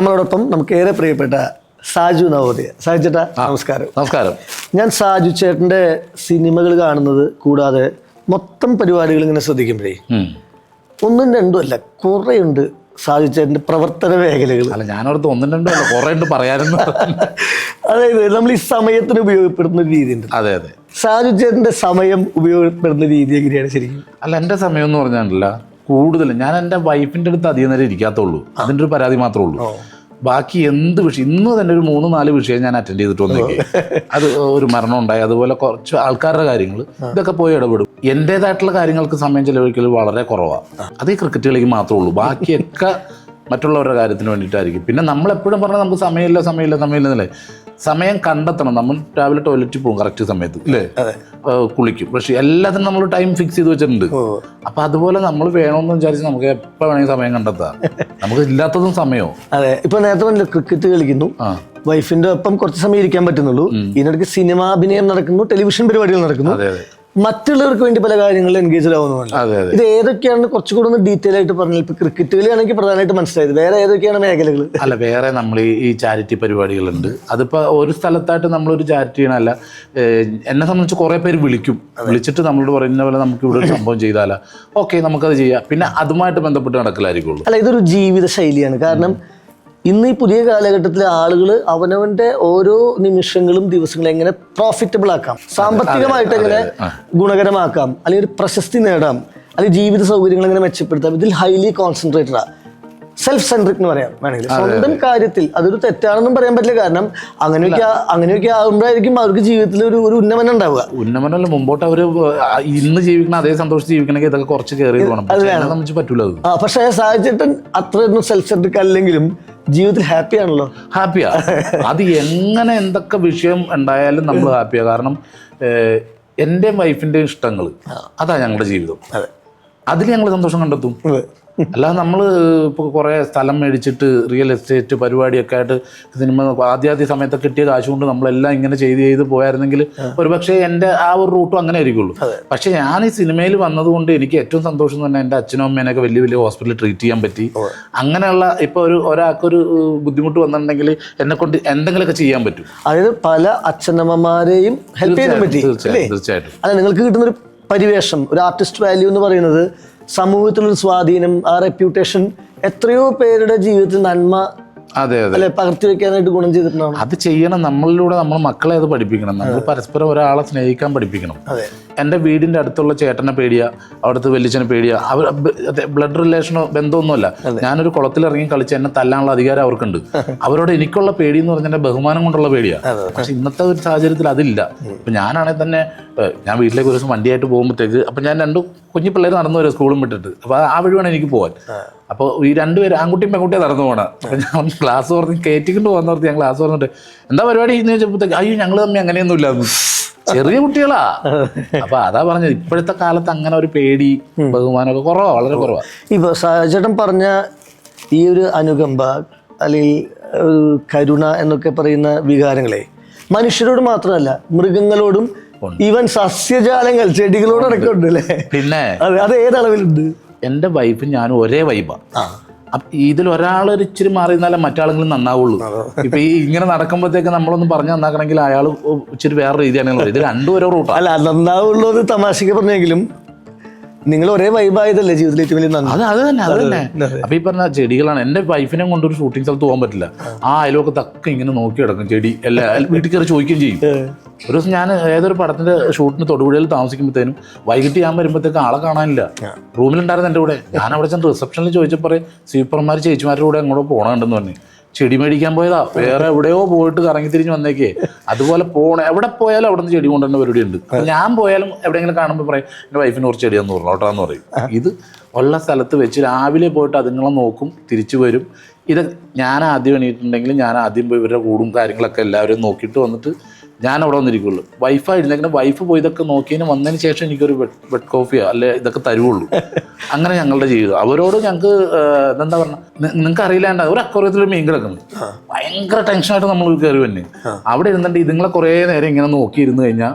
നമ്മളോടൊപ്പം നമുക്ക് ഏറെ പ്രിയപ്പെട്ട സാജു നവോദയ. സാജു ചേട്ടാ നമസ്കാരം. നമസ്കാരം. ഞാൻ സാജു ചേട്ടന്റെ സിനിമകൾ കാണുന്നത് കൂടാതെ മൊത്തം പരിപാടികൾ ഇങ്ങനെ ശ്രദ്ധിക്കുമ്പോഴേ. ഒന്നും രണ്ടും അല്ല കുറേ ഉണ്ട് സാജു ചേട്ടന്റെ പ്രവർത്തന മേഖലകൾ. അല്ല ഞാനോടത്ത് ഒന്നും രണ്ടും അല്ല കുറേ ഉണ്ട് പറയാനും. അതായത് നമ്മൾ ഈ സമയത്തിന് ഉപയോഗപ്പെടുന്ന ഒരു രീതി ഉണ്ട് അതെ അതെ. സാജു ചേട്ടന്റെ സമയം ഉപയോഗപ്പെടുന്ന രീതി എങ്ങനെയാണ് ശരിക്കും? അല്ല എന്റെ സമയം എന്ന് പറഞ്ഞാലല്ല കൂടുതൽ. ഞാൻ എന്റെ വൈഫിന്റെ അടുത്ത് അധികം നേരം ഇരിക്കാത്തുള്ളൂ അതിന്റെ ഒരു പരാതി മാത്രമേ ഉള്ളൂ. ബാക്കി എന്ത് വിഷയം? ഇന്ന് തന്നെ ഒരു മൂന്ന് നാല് വിഷയം ഞാൻ അറ്റൻഡ് ചെയ്തിട്ട് വന്നേക്കും. അത് ഒരു മരണം ഉണ്ടായി. അതുപോലെ കുറച്ച് ആൾക്കാരുടെ കാര്യങ്ങൾ ഇതൊക്കെ പോയി ഇടപെടും. എന്റെതായിട്ടുള്ള കാര്യങ്ങൾക്ക് സമയം ചെലവഴിക്കൽ വളരെ കുറവാണ് അത് ഈ ക്രിക്കറ്റ് കളിക്ക് മാത്രമേ ഉള്ളൂ. ബാക്കിയൊക്കെ മറ്റുള്ളവരുടെ കാര്യത്തിന് വേണ്ടിയിട്ടായിരിക്കും. പിന്നെ നമ്മൾ എപ്പോഴും പറഞ്ഞാൽ നമുക്ക് സമയമില്ല സമയമില്ല സമയമില്ല എന്നല്ലേ? സമയം കണ്ടെത്തണം. നമ്മൾ രാവിലെ ടോയ്ലറ്റിൽ പോകും കറക്റ്റ് സമയത്ത്. ഇല്ലേ ഏഹ് കുളിക്കും. പക്ഷെ എല്ലാത്തിനും നമ്മൾ ടൈം ഫിക്സ് ചെയ്ത് വെച്ചിട്ടുണ്ട്. അപ്പൊ അതുപോലെ നമ്മൾ വേണമെന്ന് വിചാരിച്ച് നമുക്ക് എപ്പോ വേണമെങ്കിൽ സമയം കണ്ടെത്താം. നമുക്ക് ഇല്ലാത്തതും സമയമോ? അതെ. ഇപ്പൊ നേരത്തെ പറഞ്ഞില്ല ക്രിക്കറ്റ് കളിക്കുന്നു. വൈഫിന്റെ ഒപ്പം കുറച്ച് സമയം ഇരിക്കാൻ പറ്റുന്നുള്ളൂ. ഇതിനിടയ്ക്ക് സിനിമാഭിനയം നടക്കുന്നു ടെലിവിഷൻ പരിപാടികൾ നടക്കുന്നു. മറ്റുള്ളവർക്ക് വേണ്ടി പല കാര്യങ്ങളും എൻഗേജ് ആവുന്നുണ്ട് ഇത് ഏതൊക്കെയാണ് കുറച്ചുകൂടെ ഒന്ന് ഡീറ്റെയിൽ ആയിട്ട് പറഞ്ഞാൽ ഇപ്പൊ ക്രിക്കറ്റ് കളിയാണെങ്കിൽ പ്രധാനമായിട്ട് മനസ്സിലായത്. വേറെ ഏതൊക്കെയാണ് മേഖലകൾ അല്ല വേറെ നമ്മൾ ഈ ഈ ചാരിറ്റി പരിപാടികളുണ്ട്. അതിപ്പോ ഒരു സ്ഥലത്തായിട്ട് നമ്മളൊരു ചാരിറ്റി ചെയ്യണമല്ല എന്നെ സംബന്ധിച്ച് കുറെ പേര് വിളിക്കും. വിളിച്ചിട്ട് നമ്മളോട് പറയുന്ന പോലെ നമുക്ക് ഇവിടെ ഒരു സംഭവം ചെയ്താലോ. ഓക്കെ നമുക്കത് ചെയ്യാം. പിന്നെ അതുമായിട്ട് ബന്ധപ്പെട്ട് നടക്കലായിരിക്കുള്ളൂ. അല്ല ഇതൊരു ജീവിത ശൈലിയാണ്. കാരണം ഇന്ന് ഈ പുതിയ കാലഘട്ടത്തിലെ ആളുകൾ അവനവന്റെ ഓരോ നിമിഷങ്ങളും ദിവസങ്ങളും എങ്ങനെ പ്രോഫിറ്റബിൾ ആക്കാം? സാമ്പത്തികമായിട്ട് എങ്ങനെ ഗുണകരമാക്കാം? അല്ലെങ്കിൽ ഒരു പ്രശസ്തി നേടാം? അല്ലെങ്കിൽ ജീവിത സൗകര്യങ്ങൾ എങ്ങനെ മെച്ചപ്പെടുത്താം? ഇതിൽ ഹൈലി കോൺസെൻട്രേറ്റഡ് സെൽഫ് സെൻട്രിക് എന്ന് പറയാം വേണമെങ്കിൽ. സ്വന്തം കാര്യത്തിൽ. അതൊരു തെറ്റാണെന്നും പറയാൻ പറ്റില്ല. കാരണം അങ്ങനെയൊക്കെ അങ്ങനെയൊക്കെ ആകുമ്പോഴായിരിക്കും അവർക്ക് ജീവിതത്തിൽ ഒരു ഒരു ഉന്നമനം ഉണ്ടാവുക. ഉന്നമനമല്ല മുമ്പോട്ട് അവർ ഇന്ന് ജീവിക്കണം അതേ സന്തോഷിച്ച് ജീവിക്കണമെങ്കിൽ ഇതൊക്കെ കുറച്ച് കയറി പോകണം. സംബന്ധിച്ച് പറ്റൂല പക്ഷേ സാഹചര്യം അത്രയൊന്നും സെൽഫ് സെൻട്രിക് അല്ലെങ്കിലും ജീവിതത്തിൽ ഹാപ്പി ആണല്ലോ. ഹാപ്പിയാ അത് എങ്ങനെ എന്തൊക്കെ വിഷയം ഉണ്ടായാലും നമ്മൾ ഹാപ്പിയാ കാരണം എന്റെ വൈഫിന്റെ ഇഷ്ടങ്ങൾ. അതാ ഞങ്ങളുടെ ജീവിതം. അതിൽ ഞങ്ങൾ സന്തോഷം കണ്ടെത്തും. അല്ലാതെ നമ്മൾ ഇപ്പോൾ കുറേ സ്ഥലം മേടിച്ചിട്ട് റിയൽ എസ്റ്റേറ്റ് പരിപാടിയൊക്കെ ആയിട്ട് സിനിമ ആദ്യാദ്യ സമയത്തൊക്കെ കിട്ടിയ കാശ് കൊണ്ട് നമ്മളെല്ലാം ഇങ്ങനെ ചെയ്ത് ചെയ്ത് പോയായിരുന്നെങ്കിൽ ഒരുപക്ഷെ എന്റെ ആ ഒരു റൂട്ടും അങ്ങനെ ആയിരിക്കുള്ളൂ. പക്ഷേ ഞാൻ ഈ സിനിമയിൽ വന്നതുകൊണ്ട് എനിക്ക് ഏറ്റവും സന്തോഷം എന്ന് പറഞ്ഞാൽ എന്റെ അച്ഛനും അമ്മേനൊക്കെ വലിയ വലിയ ഹോസ്പിറ്റലിൽ ട്രീറ്റ് ചെയ്യാൻ പറ്റി. അങ്ങനെയുള്ള ഇപ്പോൾ ഒരു ഒരാൾക്കൊരു ബുദ്ധിമുട്ട് വന്നിട്ടുണ്ടെങ്കിൽ എന്നെ കൊണ്ട് എന്തെങ്കിലുമൊക്കെ ചെയ്യാൻ പറ്റും. അതായത് പല അച്ഛനമ്മമാരെയും ഹെൽപ്പ് ചെയ്യാൻ പറ്റി തീർച്ചയായിട്ടും അല്ല? നിങ്ങൾക്ക് കിട്ടുന്ന ഒരു പരിവേഷം ഒരു ആർട്ടിസ്റ്റ് വാല്യൂ എന്ന് പറയുന്നത് സമൂഹത്തിലൊരു സ്വാധീനം ആ റെപ്യൂട്ടേഷൻ എത്രയോ പേരുടെ ജീവിതത്തിൽ നന്മ അതെ അതെ. അല്ലെ പകർത്തി വെക്കാനായിട്ട് ഗുണം ചെയ്തിട്ടുണ്ടാവും അത് ചെയ്യണം. നമ്മളിലൂടെ നമ്മൾ മക്കളെ അത് പഠിപ്പിക്കണം. നമ്മൾ പരസ്പരം ഒരാളെ സ്നേഹിക്കാൻ പഠിപ്പിക്കണം. അതെ. എന്റെ വീടിന്റെ അടുത്തുള്ള ചേട്ടനെ പേടിയാ അവിടുത്തെ വലിയച്ഛനെ പേടിയാ. അവർ ബ്ലഡ് റിലേഷനോ ബന്ധമൊന്നുമല്ല. ഞാനൊരു കുളത്തിലിറങ്ങി കളിച്ച് എന്നെ തല്ലാനുള്ള അധികാരം അവർക്കുണ്ട്. അവരോട് എനിക്കുള്ള പേടി എന്ന് പറഞ്ഞാൽ ബഹുമാനം കൊണ്ടുള്ള പേടിയാ. പക്ഷെ ഇന്നത്തെ ഒരു സാഹചര്യത്തിൽ അതില്ല. ഇപ്പം ഞാനാണെങ്കിൽ തന്നെ ഞാൻ വീട്ടിലേക്ക് ഒരു ദിവസം വണ്ടിയായിട്ട് പോകുമ്പോഴത്തേക്ക് അപ്പം ഞാൻ രണ്ട് കുഞ്ഞു പിള്ളേർ നടന്നു വരും സ്കൂളും വിട്ടിട്ട്. അപ്പോൾ ആ വഴി വേണം എനിക്ക് പോകാൻ അപ്പോൾ ഈ രണ്ടുപേരും ആൺകുട്ടിയും പെൺകുട്ടിയും നടന്നു പോകണം അപ്പം ഞാൻ ക്ലാസ് പറഞ്ഞ് കയറ്റിക്കൊണ്ട് പോകുന്നവർക്ക് ഞാൻ ക്ലാസ് പറഞ്ഞിട്ട് എന്താ പരിപാടി? എന്ന് ചോദിച്ചപ്പോഴത്തേക്ക് അയ്യോ ഞങ്ങൾ തമ്മിൽ അങ്ങനെയൊന്നും ഇല്ലാന്ന് ചെറിയ കുട്ടികളാ. അപ്പൊ അതാ പറഞ്ഞത്. ഇപ്പോഴത്തെ കാലത്ത് അങ്ങനെ ഒരു പേടി ബഹുമാനമൊക്കെ കുറവാ വളരെ കുറവാ. ഇപ്പൊ ചേട്ടൻ പറഞ്ഞ ഈ ഒരു അനുകമ്പ അല്ലെങ്കിൽ ഒരു കരുണ എന്നൊക്കെ പറയുന്ന വികാരങ്ങളെ മനുഷ്യരോട് മാത്രമല്ല മൃഗങ്ങളോടും ഈവൻ സസ്യജാലങ്ങൾ ചെടികളോടൊക്കെ ഉണ്ട്. അല്ലേ? പിന്നെ അതെ ഏതളവിലുണ്ട് എന്റെ വൈഫും ഞാനും ഒരേ വൈബാ. അപ്പൊ ഇതിൽ ഒരാൾ ഒരു ഇച്ചിരി മാറി നിന്നാലേ മറ്റാളെങ്കിലും നന്നാവുള്ളൂ ഇപ്പൊ ഈ ഇങ്ങനെ നടക്കുമ്പോഴത്തേക്ക് നമ്മളൊന്നും പറഞ്ഞു നന്നാക്കണമെങ്കിൽ അയാൾ ഇച്ചിരി വേറെ രീതിയാണ് ഇത് രണ്ടും ഓരോ റൂട്ടാണ് അല്ല നന്നാവുള്ളൂ തമാശക്ക് പറഞ്ഞെങ്കിലും നിങ്ങൾ ഒരേ വൈബായതല്ലേ ജീവിതത്തിൽ ഏറ്റവും വലിയ നന്ദി? അത് അത് തന്നെ അത് തന്നെ. അപ്പൊ ഈ പറഞ്ഞ ചെടികളാണ്. എന്റെ വൈഫിനെ കൊണ്ട് ഒരു ഷൂട്ടിംഗ് സ്ഥലത്ത് പോകാൻ പറ്റില്ല. ആ അയലൊക്കെ തക്ക ഇങ്ങനെ നോക്കി കിടക്കും ചെടി എല്ലാ വീട്ടിൽ കയറി ചോദിക്കുകയും ചെയ്യും. ഒരു ദിവസം ഞാൻ ഏതൊരു പടത്തിന്റെ ഷൂട്ടിന് തൊടുപുഴയിൽ താമസിക്കുമ്പോഴത്തേനും വൈകിട്ട് ഞാൻ വരുമ്പോഴത്തേക്ക് ആളെ കാണാനില്ല. റൂമിലുണ്ടായിരുന്നു എന്റെ കൂടെ. ഞാൻ അവിടെ ചെന്ന് റിസപ്ഷനിൽ ചോദിച്ചപ്പോൾ സ്വീപ്പർമാർ ചേച്ചിമാരുടെ കൂടെ അങ്ങോട്ട് പോകണമുണ്ടെന്ന് പറഞ്ഞു. ചെടി മേടിക്കാൻ പോയതാ. വേറെ എവിടെയോ പോയിട്ട് കറങ്ങി തിരിഞ്ഞ് വന്നേക്കേ. അതുപോലെ പോണ എവിടെ പോയാലും അവിടെ നിന്ന് ചെടി കൊണ്ടുവരുന്ന പരിപാടി ഉണ്ട് ഞാൻ പോയാലും എവിടെയെങ്കിലും കാണുമ്പോൾ പറയും എന്റെ വൈഫിന് കുറച്ച് ചെടിയാന്ന് പറഞ്ഞു ഓട്ടാന്ന് പറയും. ഇത് ഉള്ള സ്ഥലത്ത് വെച്ച് രാവിലെ പോയിട്ട് അതുങ്ങളെ നോക്കും തിരിച്ചു വരും. ഇത് ഞാൻ ആദ്യം എണീറ്റുണ്ടെങ്കിൽ ഞാൻ ആദ്യം പോയി ഇവരുടെ കൂടും കാര്യങ്ങളൊക്കെ എല്ലാവരും നോക്കിയിട്ട് വന്നിട്ട് ഞാൻ അവിടെ വന്നിരിക്കുള്ളൂ വൈഫായിരുന്നെങ്കിലും വൈഫ് പോയി ഇതൊക്കെ നോക്കിയതിന് വന്നതിന് ശേഷം എനിക്കൊരു ബെഡ് ബെഡ് കോഫിയോ അല്ലെ ഇതൊക്കെ തരുവുള്ളൂ. അങ്ങനെ ഞങ്ങളുടെ ജീവിതം. അവരോട് ഞങ്ങൾക്ക് എന്താ പറഞ്ഞ നിങ്ങൾക്ക് അറിയില്ലാണ്ട് ഒരു അക്വറിയത്തിൽ മീൻ കിടക്കുന്നു. ഭയങ്കര ടെൻഷനായിട്ട് നമ്മൾ കയറി തന്നെ അവിടെ ഇരുന്നിട്ട് ഇതുങ്ങളെ കുറേ നേരം ഇങ്ങനെ നോക്കിയിരുന്നു കഴിഞ്ഞാൽ